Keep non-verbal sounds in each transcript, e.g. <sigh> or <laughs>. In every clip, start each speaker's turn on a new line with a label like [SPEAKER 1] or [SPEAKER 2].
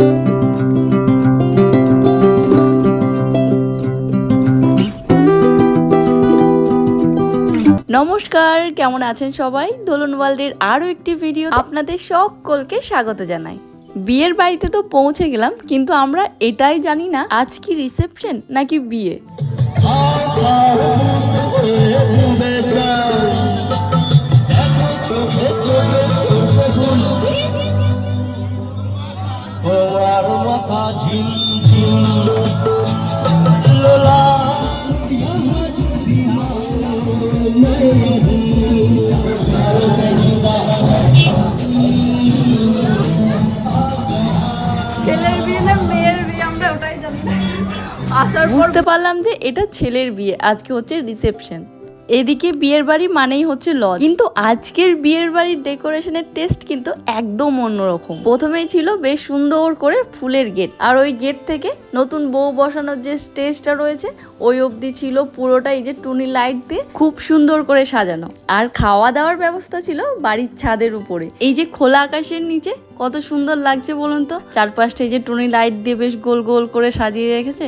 [SPEAKER 1] নমস্কার, কেমন আছেন সবাই? দোলন ওয়ার্ল্ডের আরও একটি ভিডিও আপনাদের সকলকে স্বাগত জানাই। বিয়ের বাড়িতে তো পৌঁছে গেলাম, কিন্তু আমরা এটাই জানি না আজ কি রিসেপশন নাকি বিয়ে। বুঝতে পারলাম যে এটা ছেলের বিয়ে, আজকে হচ্ছে রিসেপশন এদিকে বিয়ের বাড়ি মানেই হচ্ছে লজ কিন্তু আজকের বিয়ের বাড়ির ডেকোরেশনের টেস্ট কিন্তু একদম অন্যরকম। প্রথমেই ছিল বেশ সুন্দর করে ফুলের গেট। আর ওই গেট থেকে নতুন বউ বসানোর যে স্টেজটা রয়েছে, ওই অবধি ছিল পুরোটা এই যে টুনি লাইট দিয়ে খুব সুন্দর করে সাজানো। আর খাওয়া দাওয়ার ব্যবস্থা ছিল বাড়ির ছাদের উপরে। এই যে খোলা আকাশের নিচে, কত সুন্দর লাগছে বলুন তো? চারপাশটা এই যে টুনি লাইট দিয়ে বেশ গোল গোল করে সাজিয়ে রেখেছে।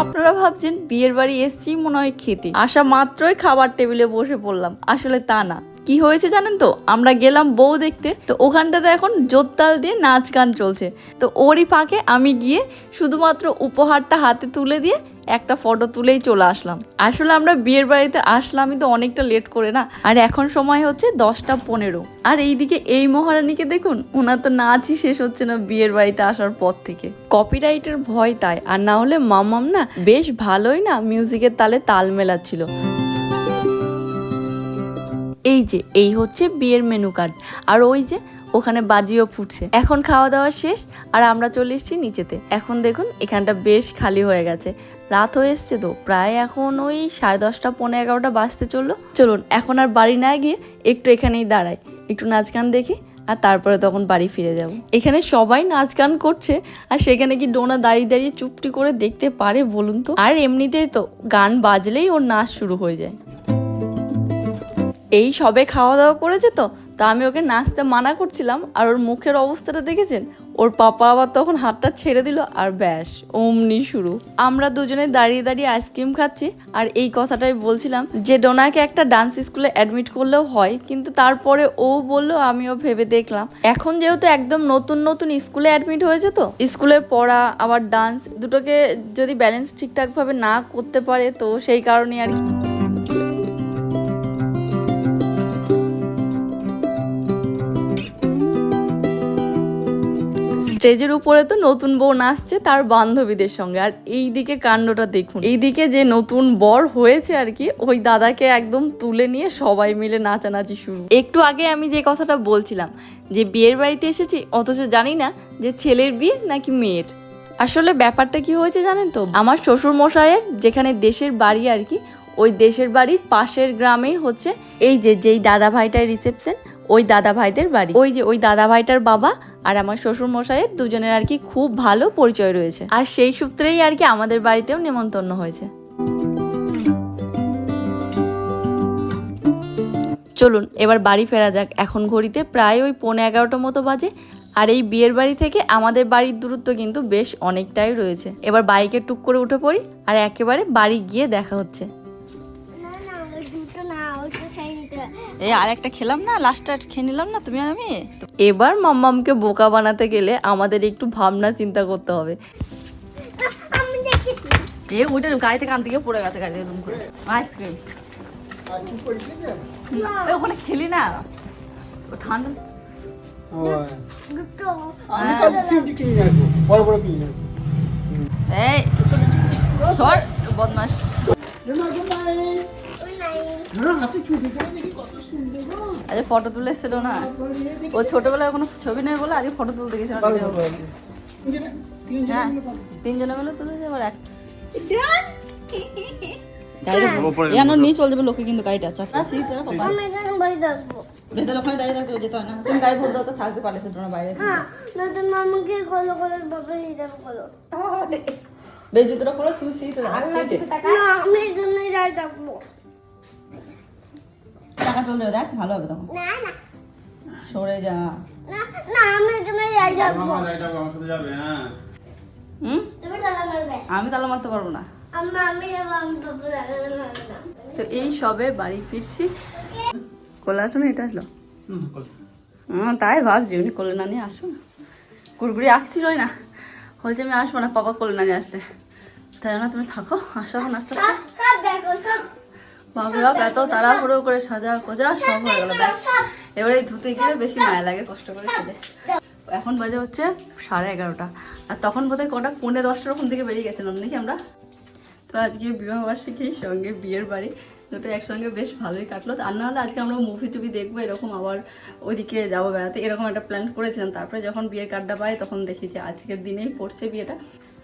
[SPEAKER 1] আপনারা ভাবছেন বিয়ের বাড়ি এসছি মনে হয় খেতে। আসা মাত্রই খাবার টেবিলে বসে পড়লাম। আসলে তা না। কি হয়েছে জানেন তো? আমরা গেলাম বউ দেখতে। তো ওখানটাতে এখন জোরতাল দিয়ে নাচ গান চলছে। তো ওরই ফাঁকে আমি গিয়ে শুধুমাত্র উপহারটা হাতে তুলে দিয়ে একটা ফটো তুলেই চলে আসলাম। আসলে আমরা বিয়ের বাড়িতে আসলামই তো অনেকটা লেট করে না। আর এখন সময় হচ্ছে দশটা পনেরো। আর এইদিকে এই মহারানীকে দেখুন, ওনার তো নাচই শেষ হচ্ছে না বিয়ের বাড়িতে আসার পর থেকে। কপিরাইটের ভয় তাই, আর না হলে মামাম না বেশ ভালোই না মিউজিকের তালে তাল মেলাচ্ছিল। এই যে, এই হচ্ছে বিয়ের মেনু কার্ড আর ওই যে ওখানে বাজিও ফুটছে। এখন খাওয়া দাওয়া শেষ, আর আমরা চলে এসেছি নিচেতে। এখন দেখুন, এখানটা বেশ খালি হয়ে গেছে। রাত হয়ে এসছে তো, প্রায় এখন ওই সাড়ে দশটা পনেরো এগারোটা বাজতে চলল। চলুন, এখন আর বাড়ি না গিয়ে একটু এখানেই দাঁড়াই। একটু নাচ গান দেখি, আর তারপরে তখন বাড়ি ফিরে যাব। এখানে সবাই নাচ গান করছে, আর সেখানে কি ডোনা দাঁড়িয়ে দাঁড়িয়ে চুপটি করে দেখতে পারে বলুন তো? আর এমনিতেই তো, গান বাজলেই ওর নাচ শুরু হয়ে যায়। এই সবে খাওয়া দাওয়া করেছে তো তা আমি ওকে নাচতে মানা করছিলাম আর ওর মুখের অবস্থাটা দেখেছেন? ওর পাপা আবার তখন হাতটা ছেড়ে দিল আর ব্যাস, অমনি শুরু। আমরা দুজনে দাঁড়িয়ে দাঁড়িয়ে আইসক্রিম খাচ্ছি আর এই কথাটাই বলছিলাম যে ডোনাকে একটা ডান্স স্কুলে অ্যাডমিট করলেও হয়, কিন্তু তারপরে ও বলল, আমিও ভেবে দেখলাম। এখন যেহেতু একদম নতুন নতুন স্কুলে অ্যাডমিট হয়েছে তো, স্কুলে পড়া, আবার ডান্স, দুটোকে যদি ব্যালেন্স ঠিকঠাকভাবে না করতে পারে তো সেই কারণে আর কি। স্টেজের উপরে তো নতুন বউ নাচছে তার বান্ধবীদের সঙ্গে। আর এই দিকে কাণ্ডটা দেখুন। এইদিকে যে নতুন বর হয়েছে আর কি, ওই দাদাকে একদম তুলে নিয়ে সবাই মিলে নাচানাচি শুরু। একটু আগে আমি যে কথাটা বলছিলাম, যে বিয়ের বাড়িতে এসেছি, অথচ জানি না যে ছেলের বিয়ে নাকি মেয়ের। আসলে ব্যাপারটা কি হয়েছে জানেন তো? আমার শ্বশুর মশাইয়ের যেখানে দেশের বাড়ি আর কি, ওই দেশের বাড়ির পাশের গ্রামেই হচ্ছে, এই যে, যেই দাদা ভাইটার রিসেপশন ওই দাদা ভাইদের বাড়ি। ওই যে ওই দাদা ভাইটার বাবা আর আমার শ্বশুর মশাইয়ের দুজনের আর কি খুব ভালো পরিচয় রয়েছে। আর সেই সূত্রেই আর কি আমাদের বাড়িতেও নেমন্তন্ন হয়েছে। চলুন, এবার বাড়ি ফেরা যাক। এখন ঘড়িতে প্রায় ওই পৌনে এগারোটা মতো বাজে আর এই বিয়ের বাড়ি থেকে আমাদের বাড়ির দূরত্ব কিন্তু বেশ অনেকটাই রয়েছে। এবার বাইকে টুক করে উঠে পড়ি আর একেবারে বাড়ি গিয়ে দেখা হচ্ছে। এই আর একটা খেলাম না লাস্টটা খেয়ে নিলাম না তুমি আর আমি? এবার মাম্মামকে বোকা বানাতে গেলে আমাদের একটু ভাবনা চিন্তা করতে হবে। এ ওইটা গাড়ি থেকে আন থেকে পড়ে গেছে গাড়ি থেকে করে। আইসক্রিম। ওখানে খেলি না? ও ঠান্ডা। এই সর বদমাস আজ ফটো তুলে এসেছিল না। ও ছোটবেলায় কোনো ছবি নেই বলে আজ ফটো তুলতে গেছিল হ্যাঁ তিনজনে মিলে তুলেছে এবার এক। গাড়িটা নিয়ে চলে যাবে লোকে কিন্তু গাড়িটা চাকা ভেতরে ওখানে দাঁড়িয়ে থাকতে যেতে হয় না। তুমি গাড়ি ভরতে হতে থাকতে পারলে না বাইরে।
[SPEAKER 2] হ্যাঁ মামাকে কলো কলো বাবা হিসাবে কলো
[SPEAKER 1] বেশ জুতোটা খোলো তুমি
[SPEAKER 2] আমি এখানে থাকব।
[SPEAKER 1] টাকা চলে যাবে দেখ ভালো হবে তখন।
[SPEAKER 2] না না।
[SPEAKER 1] সরে যা।
[SPEAKER 2] না না আমি তুমি যাই যাব
[SPEAKER 3] মামা এটা আমার সাথে যাবে হ্যাঁ।
[SPEAKER 4] হুম?
[SPEAKER 2] তুমি তালা মারবে।
[SPEAKER 4] আমি তাহলে মারতে পারব না। তো এই সবে বাড়ি ফিরছি। কোলে আসো না এটা আসলো।
[SPEAKER 3] হুম
[SPEAKER 4] তাই ভাবছি উনি কোলে না নিয়ে আসো না। কুরকুরি আসছিলই না। বলছে আমি আসব না পাপা কোলে না নিয়ে আসলে। তাই না তুমি থাকো আসো না আস্তে
[SPEAKER 2] সব
[SPEAKER 4] বাবুরা এত তাড়াহুড়ো করে সাজা খোঁজা সব হয়ে গেল, ব্যাস। এবারে ধুতে গেলে বেশি মায়া লাগে কষ্ট করে খেলে। এখন বাজে হচ্ছে সাড়ে এগারোটা। আর তখন বোধহয় কটা, পৌনে দশটার ওখান থেকে বেরিয়ে গেছিলাম, নাকি আমরা? তো আজকে বিবাহবার্ষিকীর সঙ্গে বিয়ের বাড়ি, দুটো একসঙ্গে বেশ ভালোই কাটলো। আর না হলে আজকে আমরা মুভি টুভি দেখব, এরকম আবার ওইদিকে যাব বেড়াতে, এরকম একটা প্ল্যান করেছিলাম। তারপরে যখন বিয়ের কার্ডটা পাই, তখন দেখি যে আজকের দিনেই পড়ছে বিয়েটা।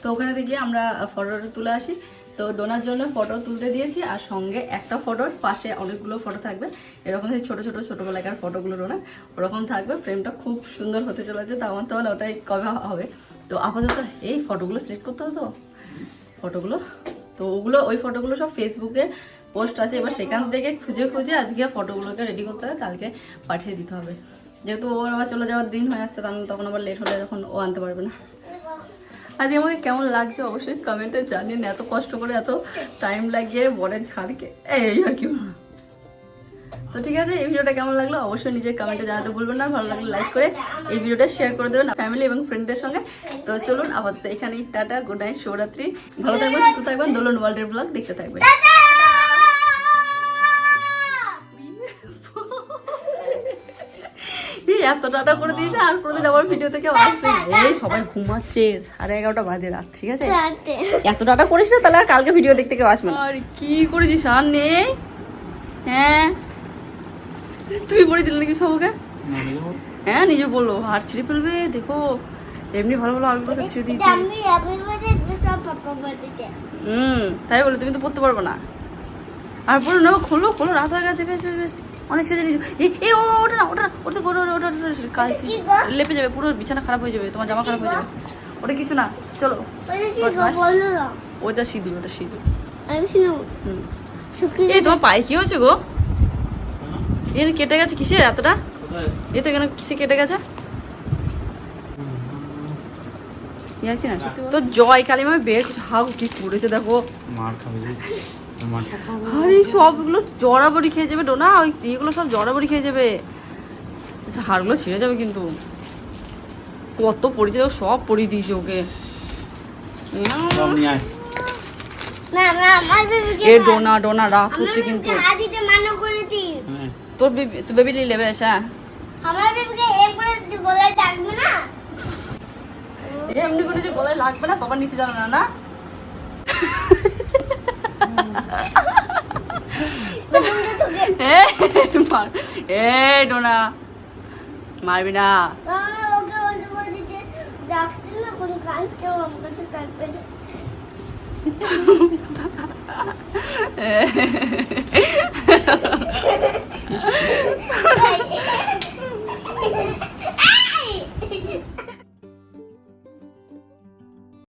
[SPEAKER 4] তো ওখানে গিয়ে আমরা ফটো তুলে আসি। তো ডোনার জন্য ফটো তুলতে দিয়েছি, আর সঙ্গে একটা ফটোর পাশে অনেকগুলো ফটো থাকবে। এরকম সেই ছোটো ছোটো, ছোটোবেলাকার ফটোগুলো ডোনার, ওরকম থাকবে। ফ্রেমটা খুব সুন্দর হতে চলেছে, তো আমার তাহলে ওটাই কবে হবে। তো আপাতত এই ফটোগুলো সিলেক্ট করতে হবে তো? ফটোগুলো? তো ওগুলো, ওই ফটোগুলো সব ফেসবুকে পোস্ট আছে, এবার সেখান থেকে খুঁজে খুঁজে আজকে ফটোগুলোকে রেডি করতে হবে, কালকে পাঠিয়ে দিতে হবে। যেহেতু ওর আবার চলে যাওয়ার দিন হয়ে আসছে, তখন আবার লেট হলে তখন ও আনতে পারবে না। আজকে আমাকে কেমন লাগছে অবশ্যই কমেন্টে জানেন এত কষ্ট করে, এত টাইম লাগিয়ে বরের ঝাড়কে। এই আর কি তো ঠিক আছে, এই ভিডিওটা কেমন লাগল অবশ্যই নিজের কমেন্টে জানাতে ভুলবেন না ভালো লাগলে লাইক করে এই ভিডিওটা শেয়ার করে দেবেন ফ্যামিলি এবং ফ্রেন্ডদের সঙ্গে। তো চলুন, আপাতত এখানেই, টাটা গুড নাইট শিবরাত্রি ভালো থাকবেন, সুস্থ থাকবেন, দোলন ওয়ার্ল্ডের ব্লগ দেখতে থাকবেন। এত টাটা করে দিয়েছে আর কোনোদিন আমার ভিডিও থেকে আসবে এই সবাই ঘুমাচ্ছে সাড়ে এগারোটা বাজে রাত ঠিক আছে? এত টাটা করিস না তাহলে আর কালকে ভিডিও দেখতে কেউ আসবে আর কি করেছিস আর নেই? হ্যাঁ? তুই পড়ে দিলি নাকি সবকে হ্যাঁ নিজে বলল হার ছিঁড়ে ফেলবে দেখো। এমনি ভালো ভালো আলু কথা ছিঁড়ে দিয়েছি। হুম তাই বলে তুমি তো পড়তে পারবে না। আর বলো না খোলো খোলো রাত হয়ে গেছে বেশ বেশ বেশ। অনেক সেজে নিয়েছো এ ও ওটা না ওটা না, ওটা ওটা ওটা ওটা ওটা কাল লেপে যাবে পুরো বিছানা খারাপ হয়ে যাবে তোমার জামা খারাপ হয়ে যাবে। ওটা কিছু না চলো। ওটা সিঁদুর ওটা সিঁদুর। এই তোমার পায়ে কি হয়েছে গো? এর কেটে গেছে কিসে এতটা? এ তো কেন কিসে কেটে গেছে? ইয়ার কি না? তো জয় কালী আমি বের হাউ কি করেছে দেখো।
[SPEAKER 3] মার খাবে যে। মার
[SPEAKER 4] আরে সবগুলো জড়াবড়ি খেয়ে যাবে ডোনা ওই ইয়েগুলো সব জড়াবড়ি খেয়ে যাবে। আচ্ছা হাড়গুলো ছিঁড়ে যাবে কিন্তু। কত পড়েছে দেখো, সব পরিয়ে দিয়েছে ওকে। এ ডোনা ডোনা রাত হচ্ছে কিন্তু।
[SPEAKER 2] মানা
[SPEAKER 3] হ্যাঁ।
[SPEAKER 4] তোর বেবি তোর বেবি নিয়ে নেবে হ্যাঁ।
[SPEAKER 2] আমার বেবিকে একবারে গলায় ডাকবে না?
[SPEAKER 4] এমনি করে যে গলায় লাগবে না বাবা নিতে জানো না না? এ ডোনা মারবি না।
[SPEAKER 2] Hey <laughs> <laughs>